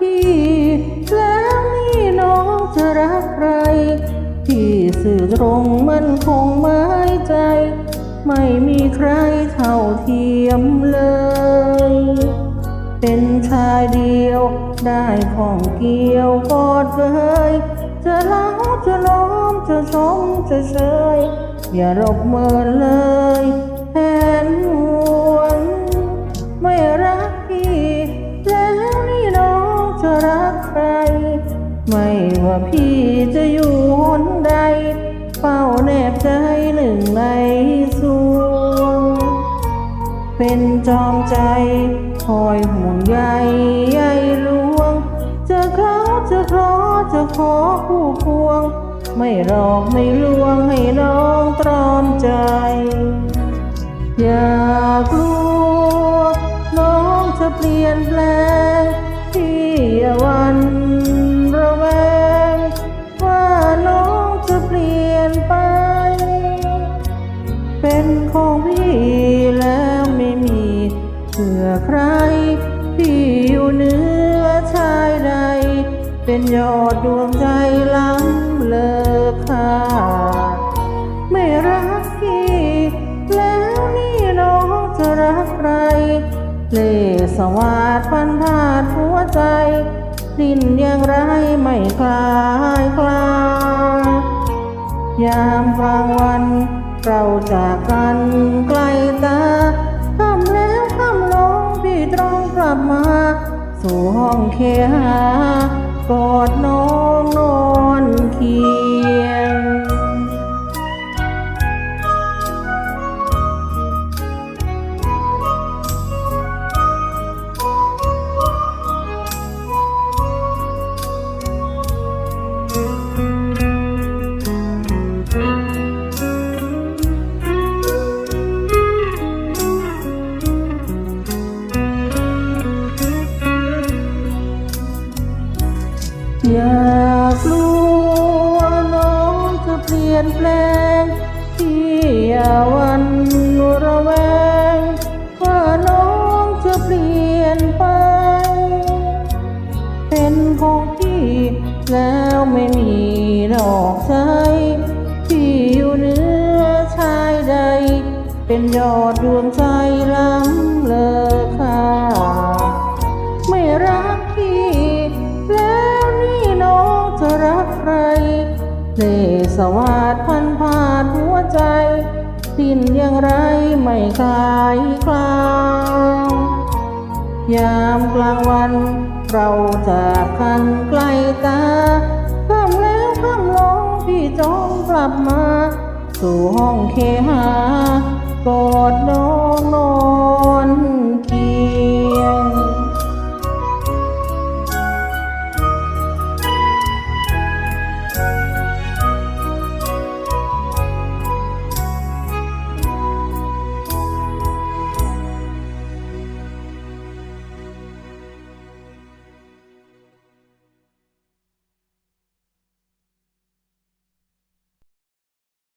พี่ แล้วนี่น้องจะรักใคร พี่สื่อตรงมันคงไม้ใจ ไม่มีใครเท่าเทียมเลย เป็นชายเดียว ได้ของเกี่ยวกอดเคยจะรักจะล้อมจะชมจะเชยอย่ารบเมินเลย ไม่ว่าพี่จะอยู่หนใด เฝ้าแนบใจหนึ่งในสวง เป็นจอมใจ คอยห่วงใยใยลวง จะเขาจะขอจะขอคู่ควง ไม่หลอกไม่ลวงให้น้องตรอมใจ อย่ากลัวน้องจะเปลี่ยนแปลงที่วัน เผื่อใครพี่อยู่เหนือชายใด เป็นยอดดวงใจล้ำเลิกค่าไม่รักพี่ แล้วนี่น้องจะรักใครเล่สวาดพันพาดหัวใจ ดินอย่างไรไม่คลายคลายามกลางวันเราจากกันไกลตา กลับมา สู่ห้องเคหากอดน้องนอน ลี่ยนแปลงที่อย่าวันระแวงว่าน้องจะเปลี่ยนไป เป็นของพี่แล้วไม่มีดอกใช้ที่อยู่เหนือชายใด เป็นยอดดวงใจล้ำเลอค่าไม่รักพี่ แล้วนี่น้องจะรักใครเล สวาดพันพาดหัวใจ สิ้นอย่างไรไม่คลายคลางยามกลางวัน เราจากกันไกลตาค่ำแล้วค่ำลงพี่จองกลับมา สู่ห้องเคหากอดน้องนอ